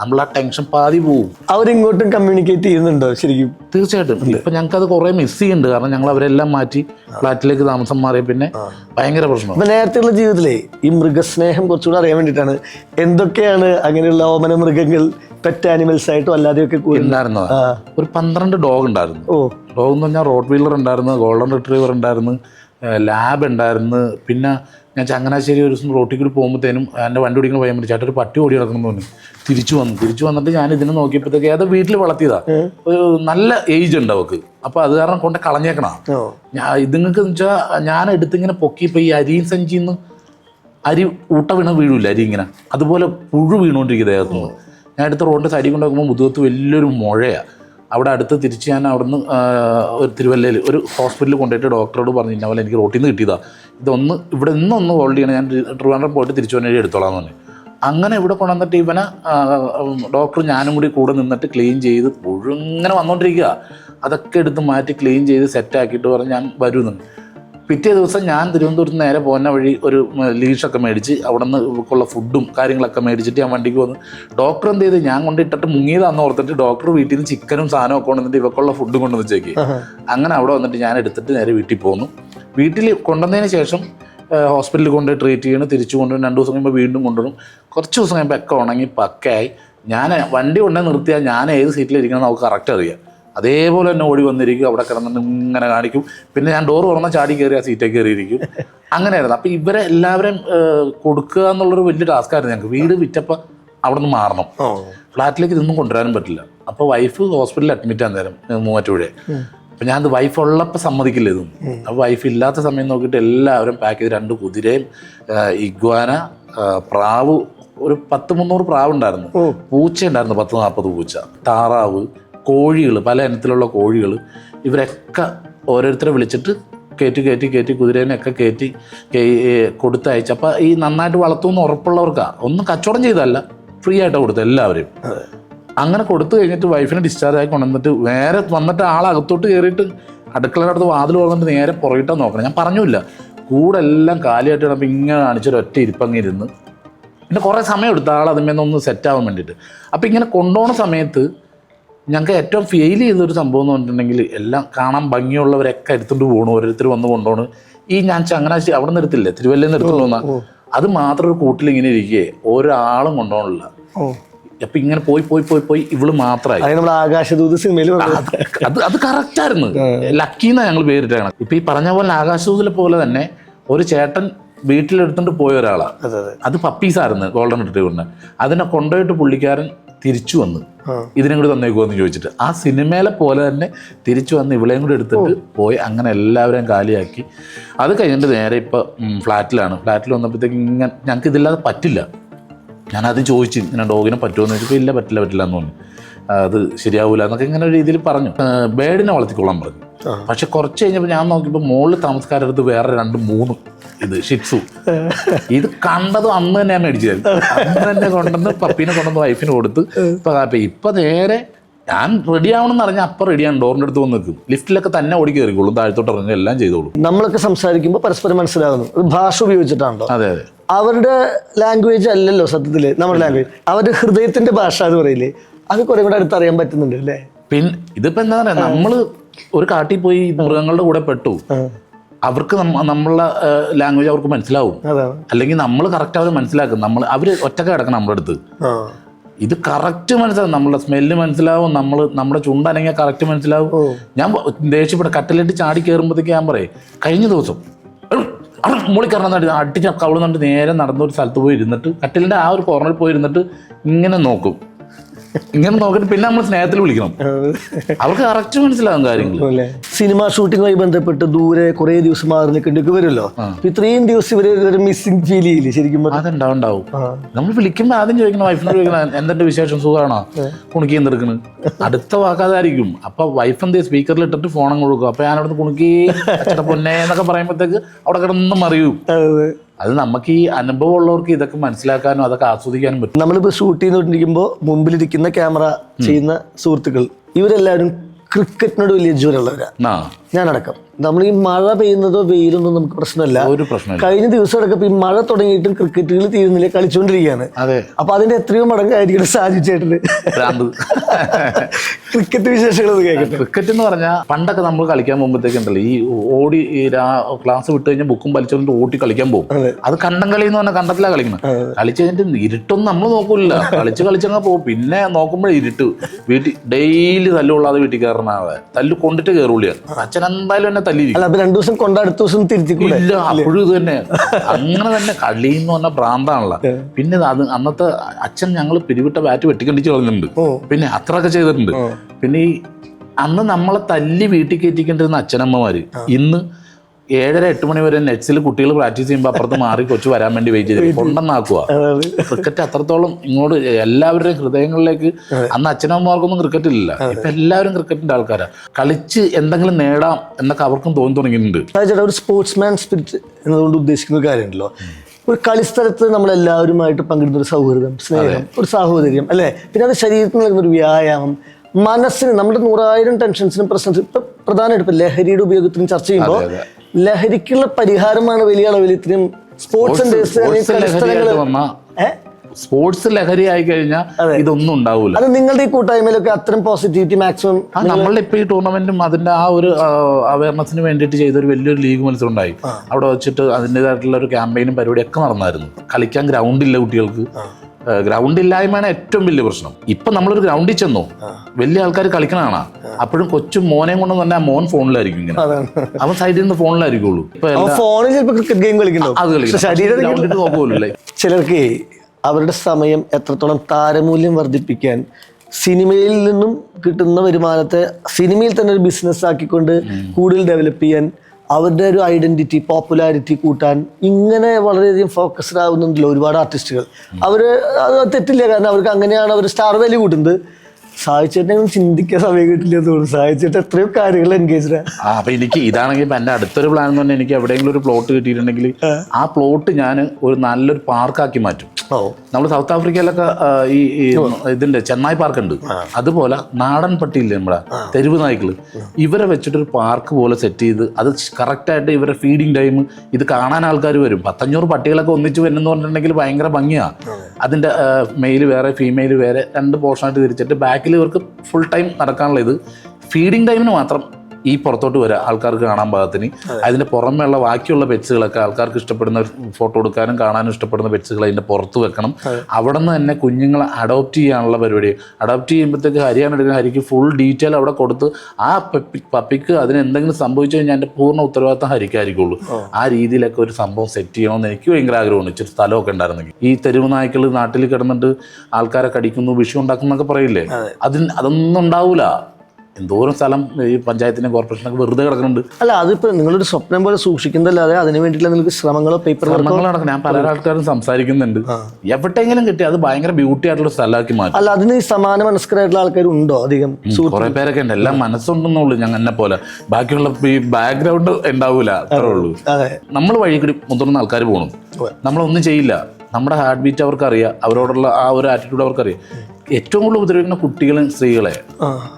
നമ്മൾ ആ ടെൻഷൻ പാതി പോവും. അവരിങ്ങോട്ടും കമ്മ്യൂണിക്കേറ്റ് ചെയ്യുന്നുണ്ടോ ശരിക്കും? തീർച്ചയായിട്ടും. ഇപ്പൊ ഞങ്ങൾക്ക് അത് കുറെ മിസ് ചെയ്യുന്നുണ്ട്. കാരണം ഞങ്ങൾ അവരെല്ലാം മാറ്റി ഫ്ലാറ്റിലേക്ക് താമസം മാറിയ പിന്നെ ഭയങ്കര പ്രശ്നം ഇപ്പൊ നേരത്തെയുള്ള ജീവിതത്തിലെ ഈ മൃഗസ്നേഹം കുറച്ചുകൂടെ അറിയാൻ വേണ്ടിയിട്ടാണ്. എന്തൊക്കെയാണ് അങ്ങനെയുള്ള ഓമന മൃഗങ്ങൾ പെറ്റ് ആനിമൽസ് ആയിട്ടും അല്ലാതെയൊക്കെ ഒക്കെ ഉണ്ടായിരുന്നതാ ഒരു പന്ത്രണ്ട് ഡോഗ് ഉണ്ടായിരുന്നു. ഓ. ഡോഗ് എന്ന് പറഞ്ഞാൽ റോഡ് വീലർ ഉണ്ടായിരുന്നു ഗോൾഡൻ റിട്രീവർ ഉണ്ടായിരുന്നു ലാബ് ഉണ്ടായിരുന്നു. പിന്നെ ഞാൻ ചങ്ങനാശ്ശേരി ഒരു ദിവസം റോട്ടിൽ കൂടി പോകുമ്പോഴത്തേനും എന്റെ വണ്ടി ഓടിക്കുന്ന പയ്യൻ ചേട്ടൻ ഒരു പട്ടി ഓടി നടക്കണം എന്ന് പറഞ്ഞു. തിരിച്ചു വന്നു. തിരിച്ചു വന്നിട്ട് ഞാൻ ഇതിനെ നോക്കിയപ്പോഴത്തേക്ക് അത് വീട്ടിൽ വളർത്തിയതാ. ഒരു നല്ല ഏജ് ഉണ്ട് അവക്ക് അപ്പൊ അത് കാരണം കൊണ്ട് കളഞ്ഞേക്കണ ഞാൻ ഇതുങ്ങൾക്ക് വെച്ചാൽ ഞാൻ എടുത്തിങ്ങനെ പൊക്കിയപ്പോൾ ഈ അരിയും സഞ്ചിന്ന് അരി ഊട്ട വീണ വീഴില്ല അരി ഇങ്ങനെ. അതുപോലെ പുഴു വീണുകൊണ്ടിരിക്കുക ദേഹത്തുനിന്ന്. ഞാൻ എടുത്ത് റോഡിന്റെ സൈഡിൽ കൊണ്ട് നോക്കുമ്പോൾ മുതുകത്ത് വലിയൊരു മുഴയാണ് അവിടെ അടുത്ത് തിരിച്ച് ഞാൻ അവിടുന്ന് ഒരു തിരുവല്ലയിൽ ഒരു ഹോസ്പിറ്റലിൽ കൊണ്ടുപോയിട്ട് ഡോക്ടറോട് പറഞ്ഞു കഴിഞ്ഞാൽ പോലെ എനിക്ക് റോട്ടിൽ നിന്ന് കിട്ടിയതാണ് ഇതൊന്ന് ഇവിടെ നിന്നൊന്ന് ഹോൾഡ് ചെയ്യണം. ഞാൻ ട്രിവാൻഡ്രം പോയിട്ട് തിരിച്ചു വന്നിട്ട് എടുത്തോളാം എന്ന് പറഞ്ഞു. അങ്ങനെ ഇവിടെ കൊണ്ടുവന്നിട്ട് ഇവനെ ഡോക്ടർ ഞാനും കൂടി കൂടെ നിന്നിട്ട് ക്ലീൻ ചെയ്ത് മുഴുങ്ങനെ വന്നുകൊണ്ടിരിക്കുക അതൊക്കെ എടുത്ത് മാറ്റി ക്ലീൻ ചെയ്ത് സെറ്റാക്കിയിട്ട് പറഞ്ഞ് ഞാൻ വരുന്നു പിറ്റേ ദിവസം ഞാൻ തിരുവനന്തപുരത്ത് നേരെ പോന്ന വഴി ഒരു ലീഷൊക്കെ മേടിച്ച് അവിടെ നിന്ന് ഉള്ള ഫുഡും കാര്യങ്ങളൊക്കെ മേടിച്ചിട്ട് ഞാൻ വണ്ടിക്ക് വന്ന് ഡോക്ടർ എന്ത് ചെയ്ത്? ഞാൻ കൊണ്ടിട്ടിട്ട് മുങ്ങിയതാന്ന് ഓർത്തിട്ട് ഡോക്ടർ വീട്ടിൽ നിന്ന് ചിക്കനും സാധനവും ഒക്കെ കൊണ്ടുവന്നിട്ട് ഇവക്കുള്ള ഫുഡും കൊണ്ടുവന്ന് വെച്ചേക്ക്. അങ്ങനെ അവിടെ വന്നിട്ട് ഞാൻ എടുത്തിട്ട് നേരെ വീട്ടിൽ പോന്നു. വീട്ടിൽ കൊണ്ടുവന്നതിന് ശേഷം ഹോസ്പിറ്റലിൽ കൊണ്ട് ട്രീറ്റ് ചെയ്യണം തിരിച്ചു കൊണ്ടുവരും. രണ്ട് ദിവസം കഴിയുമ്പോൾ വീണ്ടും കൊണ്ടുവരും. കുറച്ച് ദിവസം കഴിയുമ്പോൾ ഒക്കെ ഉണങ്ങി പക്കയായി. ഞാൻ വണ്ടി കൊണ്ടേ നിർത്തിയാൽ ഞാൻ ഏത് സീറ്റിലിരിക്കണം നമുക്ക് കറക്റ്റ് അറിയാം. അതേപോലെ തന്നെ ഓടി വന്നിരിക്കും അവിടെ കിടന്നിട്ട് ഇങ്ങനെ കാണിക്കും. പിന്നെ ഞാൻ ഡോർ തുറന്ന ചാടി കയറി ആ സീറ്റേ കയറിയിരിക്കും അങ്ങനെയായിരുന്നു. അപ്പോൾ ഇവരെ എല്ലാവരെയും കൊടുക്കുക എന്നുള്ളൊരു വലിയ ടാസ്ക്കായിരുന്നു ഞങ്ങൾക്ക്. വീട് വിറ്റപ്പോൾ അവിടെ നിന്ന് മാറണം ഫ്ലാറ്റിലേക്ക് ഇതൊന്നും കൊണ്ടുവരാനും പറ്റില്ല. അപ്പോൾ വൈഫ് ഹോസ്പിറ്റലിൽ അഡ്മിറ്റ് ആകുന്നേരം നേരം മൂവാറ്റുപുഴ അപ്പം ഞാനത് വൈഫ് ഉള്ളപ്പോൾ സമ്മതിക്കില്ല ഇതൊന്നും. അപ്പോൾ വൈഫ് ഇല്ലാത്ത സമയം നോക്കിയിട്ട് എല്ലാവരും പാക്ക് ചെയ്ത് രണ്ട് കുതിരയും ഇഗ്വാന പ്രാവ് ഒരു പത്ത് മുന്നൂറ് പ്രാവ് ഉണ്ടായിരുന്നു പൂച്ച ഉണ്ടായിരുന്നു പത്ത് നാൽപ്പത് പൂച്ച. താറാവ് കോഴികൾ പല ഇനത്തിലുള്ള കോഴികൾ. ഇവരൊക്കെ ഓരോരുത്തരെ വിളിച്ചിട്ട് കയറ്റി കയറ്റി കയറ്റി കുതിരേനെയൊക്കെ കയറ്റി കൊടുത്തയച്ചു. അപ്പം ഈ നന്നായിട്ട് വളർത്തുമെന്ന് ഉറപ്പുള്ളവർക്കാണ് ഒന്നും കച്ചവടം ചെയ്തല്ല ഫ്രീ ആയിട്ടാണ് കൊടുത്തത് എല്ലാവരും അങ്ങനെ കൊടുത്തു കഴിഞ്ഞിട്ട് വൈഫിനെ ഡിസ്ചാർജ് ആയി കൊണ്ടുവന്നിട്ട് വേറെ വന്നിട്ട് ആളകത്തോട്ട് കയറിയിട്ട് അടുക്കളയുടെ അടുത്ത് വാതിൽ തുറന്നിട്ട് നേരെ പുറകിട്ടാ നോക്കണം. ഞാൻ പറഞ്ഞില്ല കൂടെ എല്ലാം കാലിയായിട്ട് അപ്പം ഇങ്ങനെ കാണിച്ചൊരു ഒറ്റ ഇരിപ്പങ്ങിരുന്ന് പിന്നെ കുറേ സമയം എടുത്ത ആൾ അതിന്മേൽ ഒന്ന് സെറ്റാവാൻ വേണ്ടിയിട്ട്. അപ്പോൾ ഇങ്ങനെ കൊണ്ടുപോകുന്ന സമയത്ത് ഞങ്ങൾക്ക് ഏറ്റവും ഫെയിൽ ചെയ്തൊരു സംഭവം എന്ന് പറഞ്ഞിട്ടുണ്ടെങ്കിൽ എല്ലാം കാണാൻ ഭംഗിയുള്ളവരൊക്കെ എടുത്തുകൊണ്ട് പോകണു ഓരോരുത്തർ വന്ന് കൊണ്ടുപോകണം ഈ ഞാൻ ചങ്ങനാശ്ശേരി അവിടെ നിന്ന് എടുത്തില്ലേ തിരുവല്ലയിൽ വന്ന അത് മാത്രം ഒരു കൂട്ടിൽ ഇങ്ങനെ ഇരിക്കുകയെ ഒരാളും കൊണ്ടുപോകണില്ല അപ്പൊ ഇങ്ങനെ പോയി പോയി പോയി പോയി ഇവൾ മാത്രമായി നമ്മൾ ആകാശദൂത് സിനിമയിൽ അത് അത് കറക്റ്റ് ആയിരുന്നു ലക്കി എന്നാ ഞങ്ങൾ പേരിട്ടാണ് ഇപ്പൊ ഈ പറഞ്ഞ പോലെ ആകാശദൂതിലെ പോലെ തന്നെ ഒരു ചേട്ടൻ വീട്ടിലെടുത്തോണ്ട് പോയ ഒരാളാണ് അതെ പപ്പീസായിരുന്നു ഗോൾഡൻ റിട്രീവറിന് അതിനെ കൊണ്ടുപോയിട്ട് പുള്ളിക്കാരൻ തിരിച്ചു വന്ന്. ഇതിനെ ഇതിനും കൂടി തന്നേക്കോ എന്ന് ചോദിച്ചിട്ട്. ആ സിനിമയിലെ പോലെ തന്നെ തിരിച്ചു വന്ന് ഇവളെയും കൂടി എടുത്തിട്ട് പോയി അങ്ങനെ എല്ലാവരെയും കാലിയാക്കി. അത് കഴിഞ്ഞിട്ട് നേരെ ഇപ്പോൾ ഫ്ലാറ്റിലാണ്. ഫ്ലാറ്റിൽ വന്നപ്പോഴത്തേക്ക് ഇങ്ങനെ ഞങ്ങൾക്ക് ഇതില്ലാതെ പറ്റില്ല. ഞാനത് ചോദിച്ചു ഇങ്ങനെ ഡോഗിനെ പറ്റുമോ എന്ന് ചോദിച്ചപ്പോൾ ഇല്ല പറ്റില്ല പറ്റില്ല എന്ന് പറഞ്ഞു. അത് ശരിയാവൂല എന്നൊക്കെ ഇങ്ങനെ ഒരു രീതിയിൽ പറഞ്ഞു. ബേഡിനെ വളർത്തിക്കൊള്ളാൻ പറഞ്ഞു. പക്ഷെ കുറച്ച് കഴിഞ്ഞപ്പോൾ ഞാൻ നോക്കിയപ്പോൾ മുകളിൽ താമസക്കാരടുത്ത് വേറെ രണ്ട് മൂന്ന് ഇത് ഷിറ്റ്സു ഇത് കണ്ടതും അന്ന് തന്നെ ഞാൻ മേടിച്ചു അന്ന് തന്നെ കൊണ്ടുവന്ന് പപ്പീനെ കൊണ്ടുവന്ന് വൈഫിന് കൊടുത്ത് ഇപ്പം ഇപ്പം നേരെ ഞാൻ റെഡി ആവണമെന്ന് അറിഞ്ഞാൽ അപ്പം റെഡിയാണ് ഡോറിന്റെ അടുത്ത് വന്ന് നിൽക്കും. ലിഫ്റ്റിലൊക്കെ തന്നെ ഓടി കയറിക്കോളും താഴത്തോട്ട് ഇറങ്ങുക എല്ലാം ചെയ്തോളും. നമ്മളൊക്കെ സംസാരിക്കുമ്പോൾ പരസ്പരം മനസ്സിലാകുന്നു. ഭാഷ ഉപയോഗിച്ചിട്ടാണല്ലോ. അതെ അതെ. അവരുടെ ലാംഗ്വേജ് അല്ലല്ലോ സത്യത്തിൽ നമ്മുടെ ലാംഗ്വേജ് അവരുടെ ഹൃദയത്തിന്റെ ഭാഷ എന്ന് പറയില്ലേ? അത് കുറെ കൂടെ അടുത്തറിയാൻ പറ്റുന്നുണ്ട് അല്ലേ? പിന്നെ ഇതിപ്പോ എന്താ പറയാ നമ്മൾ ഒരു കാട്ടിൽ പോയി മൃഗങ്ങളുടെ കൂടെ പെട്ടു. അവർക്ക് നമ്മളെ ലാംഗ്വേജ് അവർക്ക് മനസ്സിലാവും. അല്ലെങ്കിൽ നമ്മൾ കറക്റ്റ് അവർ മനസ്സിലാക്കും. നമ്മൾ അവർ ഒറ്റയ്ക്ക് കിടക്കണം നമ്മുടെ അടുത്ത്. ഇത് കറക്റ്റ് മനസ്സിലാവും. നമ്മളെ സ്മെല്ല് മനസ്സിലാവും. നമ്മൾ നമ്മുടെ ചുണ്ടനങ്ങിയ കറക്റ്റ് മനസ്സിലാവും. ഞാൻ ദേഷ്യപ്പെട്ട് കട്ടിലിട്ട് ചാടി കയറുമ്പോഴത്തേക്ക് ഞാൻ പറയും കഴിഞ്ഞ ദിവസം. മുളി കയറണം അടിച്ച് കവിളുന്നുണ്ട് നേരെ നടന്ന ഒരു സ്ഥലത്ത് പോയി ഇരുന്നിട്ട് കട്ടിലിന്റെ ആ ഒരു കോർണറിൽ പോയി ഇരുന്നിട്ട് ഇങ്ങനെ നോക്കും. ഇങ്ങനെ നോക്കിട്ട് പിന്നെ നമ്മൾ സ്നേഹത്തിൽ വിളിക്കണം. അവർക്ക് കറക്റ്റ് മനസ്സിലാവും കാര്യങ്ങൾ സിനിമ ഷൂട്ടിങ്ങുമായി ബന്ധപ്പെട്ട് ദൂരെ കുറെ ദിവസം മാറി നിൽക്കേണ്ടി വരുമല്ലോ? ഇത്രയും ദിവസം ഇവരെ ഒരു മിസ്സിംഗ് ഫീൽ ചെയ്യില്ലേ ശരിക്കും? അതുണ്ടാവും ഉണ്ടാവും. നമ്മൾ വിളിക്കുമ്പോൾ ആദ്യം ചോദിക്കണം വൈഫിനോട് ചോദിക്കണം എന്തെന്റെ വിശേഷം സുഖമാണോ കുണുക്കി എന്തെടുക്കണ്? അടുത്ത വാക്കാതായിരിക്കും. അപ്പൊ വൈഫ് എന്ത് സ്പീക്കറിൽ ഇട്ടിട്ട് അങ്ങ് കൊടുക്കും. അപ്പൊ ഞാൻ അവിടുന്ന് കുണുക്കി പൊന്നേ എന്നൊക്കെ പറയുമ്പോഴത്തേക്ക് അവിടെ കിടന്നും മറിയും. അതെ. നമുക്ക് ഈ അനുഭവം ഉള്ളവർക്ക് ഇതൊക്കെ മനസ്സിലാക്കാനും അതൊക്കെ ആസ്വദിക്കാനും പറ്റും. നമ്മളിപ്പോൾ ഷൂട്ട് ചെയ്തുകൊണ്ടിരിക്കുമ്പോൾ മുമ്പിലിരിക്കുന്ന ക്യാമറ ചെയ്യുന്ന സുഹൃത്തുക്കൾ ഇവരെല്ലാവരും ക്രിക്കറ്റിനോട് വലിയ ജ്വരമുള്ളവരാ ആ. ഞാനടക്കം. നമ്മൾ ഈ മഴ പെയ്യുന്നതോ വെയിലൊന്നും നമുക്ക് പ്രശ്നമല്ല. ഒരു പ്രശ്നം കഴിഞ്ഞ ദിവസം അടക്കം ഈ മഴ തുടങ്ങിയിട്ടും ക്രിക്കറ്റുകൾ തീരുന്നില്ല കളിച്ചുകൊണ്ടിരിക്കുകയാണ്. അതെ. അപ്പൊ അതിന്റെ എത്രയോ മടങ്ങായിരിക്കും സാധിച്ചേട്ടന് ക്രിക്കറ്റ് വിശേഷങ്ങൾ ഒന്ന് കേൾക്കട്ടെ ക്രിക്കറ്റ് എന്ന് പറഞ്ഞാൽ പണ്ടൊക്കെ നമ്മൾ കളിക്കാൻ പോകുമ്പോഴത്തേക്കുണ്ടല്ലോ ഈ ഓടി ക്ലാസ് വിട്ട് കഴിഞ്ഞാൽ ബുക്കും വലിച്ചുകൊണ്ട് ഓട്ടി കളിക്കാൻ പോകും. അത്. കണ്ടം കളി എന്ന് പറഞ്ഞാൽ കണ്ടത്തിലാണ് കളിക്കുന്നത്. കളിച്ചു കഴിഞ്ഞിട്ട് ഇരുട്ടൊന്നും നമ്മൾ നോക്കൂല കളിച്ച് കളിച്ചങ്ങ് പോകും. പിന്നെ നോക്കുമ്പോഴേ ഇരുട്ട്. വീട്ടിൽ ഡെയിലി തല്ലുകൊള്ളാതെ വീട്ടിൽ കയറണ തല്ലു കൊണ്ടിട്ട് കയറുള്ളിയാണ് അച്ഛൻ എന്തായാലും എന്നെ തല്ലി അല്ല അപ്പൊ രണ്ടു ദിവസം കൊണ്ട് അടുത്ത ദിവസം തിരുത്തിക്കൂടെ? ഇല്ല അപ്പോഴും ഇത് തന്നെ. അങ്ങനെ തന്നെ കളി എന്ന് പറഞ്ഞ പ്രാന്താണല്ലോ പിന്നെ അത് അന്നത്തെ അച്ഛൻ ഞങ്ങൾ പിരിവിട്ട ബാറ്റ് വെട്ടിക്കണ്ടിച്ച് കളഞ്ഞിട്ടുണ്ട്. പിന്നെ അത്രയൊക്കെ ചെയ്തിട്ടുണ്ട്. പിന്നെ ഈ അന്ന് നമ്മളെ തല്ലി വീട്ടിൽ കയറ്റിക്കൊണ്ടിരുന്ന അച്ഛനമ്മമാര് ഇന്ന് ഏഴര എട്ട് മണി വരെ നെറ്റ്സിൽ കുട്ടികൾ പ്രാക്ടീസ് ചെയ്യുമ്പോൾ അപ്പുറത്ത് മാറി കൊച്ചു വരാൻ വേണ്ടി വെയിറ്റ് ചെയ്തു. കൊണ്ടെന്നാക്കുക. ക്രിക്കറ്റ് അത്രത്തോളം ഇങ്ങോട്ട് എല്ലാവരുടെയും ഹൃദയങ്ങളിലേക്ക് അന്ന് അച്ഛനമ്മമാർക്കൊന്നും ക്രിക്കറ്റ് ഇല്ല ഇപ്പൊ എല്ലാവരും ക്രിക്കറ്റിന്റെ ആൾക്കാരാ. കളിച്ച് എന്തെങ്കിലും നേടാം എന്നൊക്കെ അവർക്കും തോന്നി തുടങ്ങിയിട്ടുണ്ട്. ചേട്ടാ ഒരു സ്പോർട്സ്മാൻ സ്പിരിറ്റ് എന്നതുകൊണ്ട് ഉദ്ദേശിക്കുന്ന കാര്യമുണ്ടല്ലോ. ഒരു കളിസ്ഥലത്ത് നമ്മളെല്ലാവരുമായിട്ട് പങ്കിടുന്ന ഒരു സൗഹൃദം സ്നേഹം ഒരു സാഹോദര്യം അല്ലേ? പിന്നെ അത് ശരീരത്തിന് നൽകുന്ന ഒരു വ്യായാമം മനസ്സിന് നമ്മുടെ നൂറായിരം ടെൻഷൻസിനും പ്രശ്നത്തിനും ഇപ്പൊ പ്രധാനമായിട്ട് ഇപ്പൊ ലഹരിയുടെ ഉപയോഗത്തിനും ചർച്ച ചെയ്യുമ്പോൾ ലഹരിക്കുള്ള പരിഹാരമാണ് വലിയ അളവിൽ ഇത്രയും സ്പോർട്സ് സ്പോർട്സ് ലഹരി ആയി കഴിഞ്ഞാൽ ഇതൊന്നും ഉണ്ടാവില്ല അത് നിങ്ങളുടെ ഈ കൂട്ടായ്മയിലൊക്കെ അത്രയും പോസിറ്റിവിറ്റി മാക്സിമം നമ്മളുടെ നമ്മളിപ്പോ ഈ ടൂർണമെന്റും അതിന്റെ ആ ഒരു അവയർനെസ്സിന് വേണ്ടിയിട്ട് ചെയ്തൊരു വലിയൊരു ലീഗ് മത്സരം ഉണ്ടായി അവിടെ വെച്ചിട്ട് അതിന്റെതായിട്ടുള്ള ഒരു ക്യാമ്പയിനും പരിപാടിയൊക്കെ നടന്നായിരുന്നു. കളിക്കാൻ ഗ്രൗണ്ട് ഇല്ല കുട്ടികൾക്ക്. ഗ്രൗണ്ട് ഇല്ലായ്മയാണ് ഏറ്റവും വലിയ പ്രശ്നം. ഇപ്പൊ നമ്മളൊരു ഗ്രൗണ്ടിൽ ചെന്നു. വലിയ ആൾക്കാർ കളിക്കണാണ് അപ്പോഴും കൊച്ചു മോനെയും കൊണ്ട് തന്നെ മോൻ ഫോണിലായിരിക്കും ഇങ്ങനെ. അവൻ സൈഡിൽ നിന്ന് ഫോണിലായിരിക്കുള്ളൂ. ഫോണിൽ ക്രിക്കറ്റ് ഗെയിം അത് കളിക്കും. ചിലർക്ക് അവരുടെ സമയം എത്രത്തോളം താരമൂല്യം വർദ്ധിപ്പിക്കാൻ സിനിമയിൽ നിന്നും കിട്ടുന്ന വരുമാനത്തെ സിനിമയിൽ തന്നെ ഒരു ബിസിനസ് ആക്കിക്കൊണ്ട് കൂടുതൽ ഡെവലപ്പ് ചെയ്യാൻ അവരുടെ ഒരു ഐഡന്റിറ്റി പോപ്പുലാരിറ്റി കൂട്ടാൻ ഇങ്ങനെ വളരെയധികം ഫോക്കസ്ഡ് ആവുന്നുണ്ടല്ലോ ഒരുപാട് ആർട്ടിസ്റ്റുകൾ അവർ അത് തെറ്റില്ല. കാരണം അവർക്ക് അങ്ങനെയാണ് അവർ സ്റ്റാർ വാല്യൂ കൂട്ടുന്നത്. സാഹിച്ചേട്ടനെ ചിന്തിക്കാൻ സമയം കിട്ടില്ല എന്ന് തോന്നുന്നു. സാഹിച്ചേട്ടൻ എത്രയോ കാര്യങ്ങൾ എൻഗേജ് ആ അപ്പൊ എനിക്ക് ഇതാണെങ്കിൽ എന്റെ അടുത്തൊരു പ്ലാൻ എന്ന് പറഞ്ഞാൽ എനിക്ക് എവിടെയെങ്കിലും ഒരു പ്ലോട്ട് കിട്ടിയിട്ടുണ്ടെങ്കിൽ ആ. പ്ലോട്ട് ഞാൻ ഒരു നല്ലൊരു പാർക്കാക്കി മാറ്റും. നമ്മൾ സൗത്ത് ആഫ്രിക്കയിലൊക്കെ ഈ ഇതിന്റെ ചെന്നായ് പാർക്ക് ഉണ്ട് അതുപോലെ നാടൻ പട്ടിയില്ലേ നമ്മളെ തെരുവ് നായ്ക്കൾ ഇവരെ വെച്ചിട്ടൊരു പാർക്ക് പോലെ സെറ്റ് ചെയ്ത് അത് കറക്റ്റായിട്ട് ഇവരെ ഫീഡിങ് ടൈം ഇത് കാണാൻ ആൾക്കാർ വരും. പത്തഞ്ഞൂറ് പട്ടികളൊക്കെ ഒന്നിച്ച് വരുന്നെന്ന് പറഞ്ഞിട്ടുണ്ടെങ്കിൽ ഭയങ്കര ഭംഗിയാണ് അതിന്റെ മെയിൽ വേറെ ഫീമെയിൽ വേറെ രണ്ട് പോർഷനായിട്ട് തിരിച്ചിട്ട് ബാക്കിൽ ഇവർക്ക് ഫുൾ ടൈം നടക്കാനുള്ള ഇത് ഫീഡിങ് ടൈമിന് മാത്രം ഈ പുറത്തോട്ട് വരാം ആൾക്കാർക്ക് കാണാൻ പാകത്തിന്. അതിന്റെ പുറമെയുള്ള ബാക്കിയുള്ള പെറ്റ്സുകളൊക്കെ ആൾക്കാർക്ക് ഇഷ്ടപ്പെടുന്ന ഫോട്ടോ എടുക്കാനും കാണാനും ഇഷ്ടപ്പെടുന്ന പെറ്റ്സുകൾ അതിന്റെ പുറത്ത് വെക്കണം. അവിടെ നിന്ന് തന്നെ കുഞ്ഞുങ്ങളെ അഡോപ്റ്റ് ചെയ്യാനുള്ള പരിപാടി. അഡോപ്റ്റ് ചെയ്യുമ്പോഴത്തേക്ക് ഹരിയാണ് എടുക്കുന്ന ഹരിക്ക് ഫുൾ ഡീറ്റെയിൽ അവിടെ കൊടുത്ത് ആ പപ്പിക്ക് അതിന് എന്തെങ്കിലും സംഭവിച്ചു കഴിഞ്ഞാൽ എന്റെ പൂർണ ഉത്തരവാദിത്തം ഹരിക്കായിരിക്കുള്ളൂ. ആ. രീതിയിലൊക്കെ ഒരു സംഭവം സെറ്റ് ചെയ്യണമെന്ന് എനിക്ക് ഭയങ്കര ആഗ്രഹമുണ്ട് ഇച്ചിരി സ്ഥലമൊക്കെ ഉണ്ടായിരുന്നെങ്കിൽ. ഈ തെരുവ് നായ്ക്കൾ നാട്ടിൽ കിടന്നിട്ട് ആൾക്കാരെ കടിക്കുന്നു വിഷയം ഉണ്ടാക്കുന്നൊക്കെ പറയില്ലേ? അതിന് അതൊന്നും ഉണ്ടാവൂല. എന്തോരം സ്ഥലം ഈ പഞ്ചായത്തിനും കോർപ്പറേഷനൊക്കെ വെറുതെ കിടക്കുന്നുണ്ട്. അല്ല അതിപ്പോ നിങ്ങളൊരു സ്വപ്നം പോലെ സൂക്ഷിക്കുന്നതല്ലാതെ അതിന് വേണ്ടിയിട്ടുള്ള നിങ്ങൾക്ക് ശ്രമങ്ങളോ പേപ്പർ വർക്കോ ശ്രമങ്ങൾ നടക്കും ഞാൻ പല ആൾക്കാരും സംസാരിക്കുന്നുണ്ട്. എവിടെയെങ്കിലും കിട്ടി അത് ഭയങ്കര ബ്യൂട്ടി ആയിട്ടുള്ള സ്ഥലമാക്കി മാറ്റി. അല്ല അതിന് സമാന മനസ്കരായിട്ടുള്ള ആൾക്കാർ ഉണ്ടോ അധികം? കുറെ പേരൊക്കെ ഉണ്ട്. എല്ലാം മനസ്സുണ്ടെന്നുള്ളൂ ഞങ്ങൾ എന്നെ പോലെ. ബാക്കിയുള്ള ഈ ബാക്ക്ഗ്രൗണ്ട് ഉണ്ടാവൂല അത്രേ ഉള്ളൂ. നമ്മൾ വഴി കൂടി മുതിർന്ന ആൾക്കാർ പോകണം നമ്മളൊന്നും ചെയ്യില്ല. നമ്മുടെ ഹാർട്ട് ബീറ്റ് അവർക്ക് അറിയാം അവരോടുള്ള ആ ഒരു ആറ്റിറ്റ്യൂഡ് അവർക്കറിയാം. ഏറ്റവും കൂടുതൽ ഉപദ്രവിക്കുന്ന കുട്ടികളും സ്ത്രീകളെ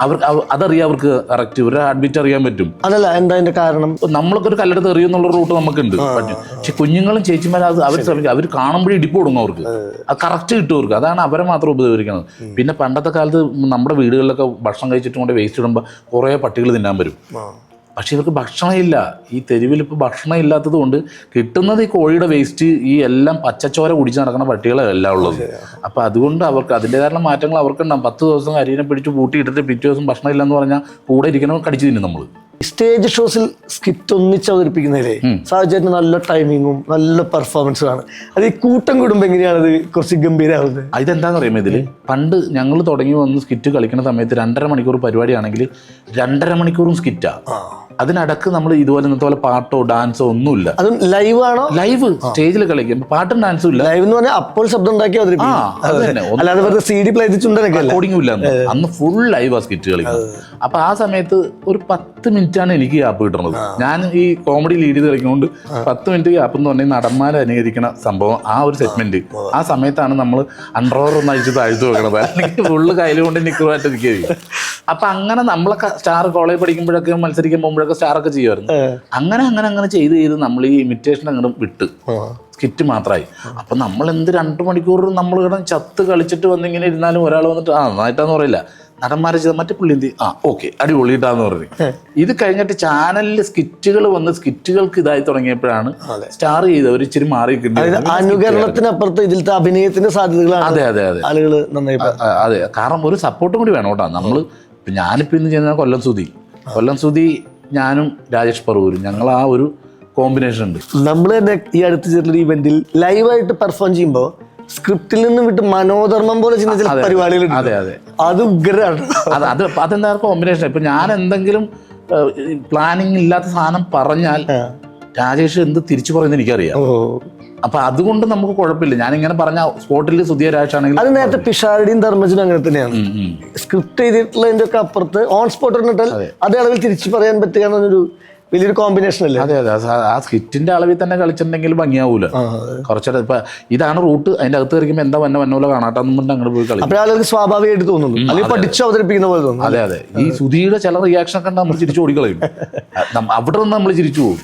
അവർക്ക് അവർ അവ- അതറിയാം അവർക്ക് കറക്റ്റ് ഇവരുടെ ഹാർട്ട് അറിയാൻ പറ്റും. അതല്ല എന്താ അതിന്റെ കാരണം? നമ്മളൊക്കെ ഒരു കല്ലെടുത്ത് എറിയുന്നുള്ള റൂട്ട് നമുക്കുണ്ട്. ഉണ്ട് പക്ഷെ കുഞ്ഞുങ്ങളും ചേച്ചിമാരും അത് അവർ ശ്രമിക്കും. അവർ കാണുമ്പോഴേ ഇടിപ്പ് കൊടുക്കും അവർക്ക്. അത് കറക്റ്റ് കിട്ടും അവർക്ക്. അതാണ് അവരെ മാത്രം ഉപദ്രവിക്കുന്നത്. പിന്നെ പണ്ടത്തെ കാലത്ത് നമ്മുടെ വീടുകളിലൊക്കെ ഭക്ഷണം കഴിച്ചിട്ട് കൊണ്ട് വേസ്റ്റ് ഇടുമ്പോൾ കുറേ പട്ടികൾ തിന്നാൻ വരും. പക്ഷെ ഇവർക്ക് ഭക്ഷണമില്ല. ഈ തെരുവിൽ ഇപ്പോൾ ഭക്ഷണം ഇല്ലാത്തത് കൊണ്ട് കിട്ടുന്നത് ഈ കോഴിയുടെ വേസ്റ്റ് ഈ എല്ലാം പച്ചച്ചോര കുടിച്ച് നടക്കുന്ന പട്ടികളല്ല ഉള്ളത്. അപ്പോൾ അതുകൊണ്ട് അവർക്ക് അതിന്റെ കാരണം മാറ്റങ്ങൾ അവർക്കുണ്ടാകും പത്ത് ദിവസം അരിനെ പിടിച്ച് പൂട്ടിയിട്ടിട്ട് പിറ്റേ ദിവസം ഭക്ഷണം ഇല്ലെന്ന് പറഞ്ഞാൽ കൂടെ ഇരിക്കണവർ കടിച്ചു തിന്നും നമ്മൾ സ്റ്റേജ് ഷോസിൽ സ്കിറ്റ് ഒന്നിച്ച് അവതരിപ്പിക്കുന്നതിലെ സാഹചര്യത്തിന് നല്ല ടൈമിങ്ങും നല്ല പെർഫോമൻസും ആണ്. അത് ഈ കൂട്ടം കൂടുമ്പോൾ എങ്ങനെയാണ് അത് കുറച്ച് ഗംഭീരമാവുന്നത് ഇതെന്താണെന്ന് അറിയുമ്പോൾ ഇതിൽ പണ്ട് ഞങ്ങൾ തുടങ്ങി വന്ന് സ്കിറ്റ് കളിക്കുന്ന സമയത്ത് രണ്ടര മണിക്കൂർ പരിപാടിയാണെങ്കിൽ രണ്ടര മണിക്കൂറും സ്കിറ്റാ അതിനടക്ക് നമ്മൾ ഇതുപോലെ ഇന്നത്തെ പോലെ പാട്ടോ ഡാൻസോ ഒന്നുമില്ല. അത് ലൈവ് ആണോ ലൈവ് സ്റ്റേജിൽ കളിക്കും. പാട്ടും ഡാൻസും ഇല്ല. ലൈവ് എന്ന് പറഞ്ഞാൽ അപ്പോൾ ശബ്ദം ഉണ്ടാക്കി അല്ലാതെ വെറുതെ സി ഡി പ്ലേ ചുണ്ടനൊക്കെ അല്ല? റെക്കോർഡിംഗും ഇല്ല അന്ന്. അന്ന് ഫുൾ ലൈവ് ആ സ്കിറ്റ് കളിക്കും അപ്പൊ ആ സമയത്ത് ഒരു പത്ത് മിനിറ്റ് മിനിറ്റ് ആണ് എനിക്ക് ഗ്യാപ്പ് കിട്ടുന്നത് ഞാൻ ഈ കോമഡി ലീഡ് ചെയ്ത് കളിക്കുന്നതുകൊണ്ട് പത്ത് മിനിറ്റ് ഗ്യാപ്പ് എന്ന് പറഞ്ഞാൽ നടന്മാർ അനുകരിക്കുന്ന സംഭവം ആ ഒരു സെഗ്മെന്റ് ആ സമയത്താണ് നമ്മൾ അണ്ടർവർ ഒന്ന് അഴിച്ച് താഴ്ത്തു വെക്കണത്. അല്ലെങ്കിൽ ഫുള്ള് കയ്യിൽ കൊണ്ട് നിൽക്കുവായിട്ട് ഇരിക്കുകയായിരിക്കും അപ്പൊ അങ്ങനെ നമ്മളൊക്കെ സ്റ്റാർ കോളേജ് പഠിക്കുമ്പോഴൊക്കെ മത്സരിക്കാൻ പോകുമ്പോഴൊക്കെ സ്റ്റാർ ഒക്കെ ചെയ്യുമായിരുന്നു. അങ്ങനെ അങ്ങനെ അങ്ങനെ ചെയ്ത് ചെയ്ത് നമ്മൾ ഈ ഇമിറ്റേഷൻ അങ്ങോട്ട് വിട്ട്. സ്കിറ്റ് മാത്രമായി അപ്പൊ നമ്മൾ എന്ത് രണ്ട് മണിക്കൂർ നമ്മൾ കിടന്ന് ചത്ത് കളിച്ചിട്ട് വന്നിങ്ങനെ ഇരുന്നാലും ഒരാൾ വന്നിട്ട് ആ നന്നായിട്ടാന്ന് പറയില്ല. നടന്മാരെ ചെയ്ത മറ്റേ പുള്ളി എന്ത് ആ ഓക്കെ അടിപൊളിയിട്ടാന്ന് പറഞ്ഞു. ഇത് കഴിഞ്ഞിട്ട് ചാനലിൽ സ്കിറ്റുകൾ വന്ന് സ്കിറ്റുകൾക്ക് ഇതായി തുടങ്ങിയപ്പോഴാണ് സ്റ്റാർ ചെയ്തവർ ഇച്ചിരി മാറി അനുകരണത്തിനപ്പുറത്ത് ഇതിലത്തെ അഭിനയത്തിന്റെ സാധ്യതകളാണ് അതെ അതെ അതെ. ആളുകൾ നന്നായി അതെ. കാരണം ഒരു സപ്പോർട്ടും കൂടി വേണം കേട്ടോ. നമ്മൾ ഞാനിപ്പോൾ ഇന്ന് ചെയ്യുന്ന കൊല്ലം സുധി. കൊല്ലം സുധി ഞാനും രാജേഷ് പറവൂരും. ഞങ്ങൾ ആ ഒരു കോമ്പിനേഷൻ ഉണ്ട്. നമ്മൾ തന്നെ ഈ അടുത്ത് ചെറിയൊരു ഇവന്റിൽ ലൈവായിട്ട് പെർഫോം ചെയ്യുമ്പോൾ സ്ക്രിപ്റ്റിൽ നിന്ന് വിട്ട് മനോധർമ്മം പോലെ ചെയ്യുന്ന ചില പരിപാടികളുണ്ട് അതെ അതെ. അത് ഉഗ്രമാണ് അത് അത് അതെന്താ കോമ്പിനേഷൻ ഇപ്പൊ ഞാൻ എന്തെങ്കിലും പ്ലാനിങ് ഇല്ലാത്ത സാധനം പറഞ്ഞാൽ രാജേഷ് എന്ത് തിരിച്ചു പറയുന്നത് എനിക്കറിയാം. അപ്പൊ അതുകൊണ്ട് നമുക്ക് കുഴപ്പമില്ല. ഞാൻ ഇങ്ങനെ പറഞ്ഞ സ്പോട്ടിൽ സുധിയ രാജേഷ് ആണെങ്കിൽ അത് നേരത്തെ പിഷാരടിയും ധർമ്മജനും അങ്ങനെ തന്നെയാണ്. സ്ക്രിപ്റ്റ് ചെയ്തിട്ടുള്ളതിന്റെ ഒക്കെ അപ്പുറത്ത് ഓൺ സ്പോട്ട് ഇട്ടാൽ അതേ അളവിൽ തിരിച്ചു പറയാൻ പറ്റുക എന്നൊരു വലിയൊരു കോമ്പിനേഷൻ അല്ലേ? അതെ അതെ. ആ- ഹിറ്റിന്റെ സ്കിറ്റിന്റെ അളവിൽ തന്നെ കളിച്ചിട്ടുണ്ടെങ്കിൽ ഭംഗിയാവൂല. കുറച്ചു ഇപ്പൊ ഇതാണ് റൂട്ട്. അതിന്റെ അകത്ത് കയറിക്കുമ്പോൾ എന്താ വന്ന വന്നോല കാണാട്ടെന്നും അങ്ങനെ അങ്ങോട്ട് പോയി കളിക്കും. അപ്പൊ ആളുകൾക്ക് സ്വാഭാവികമായിട്ട് തോന്നുന്നു. അല്ലെങ്കിൽ പഠിച്ചു അവതരിപ്പിക്കുന്ന പോലെ തോന്നുന്നു അതെ അതെ. ഈ സുധിയുടെ ചില റിയാക്ഷൻ ഒക്കെ നമ്മൾ ചിരിച്ചു ഓടിക്കളയും. അവിടെ നിന്ന് നമ്മൾ ചിരിച്ചു പോകും.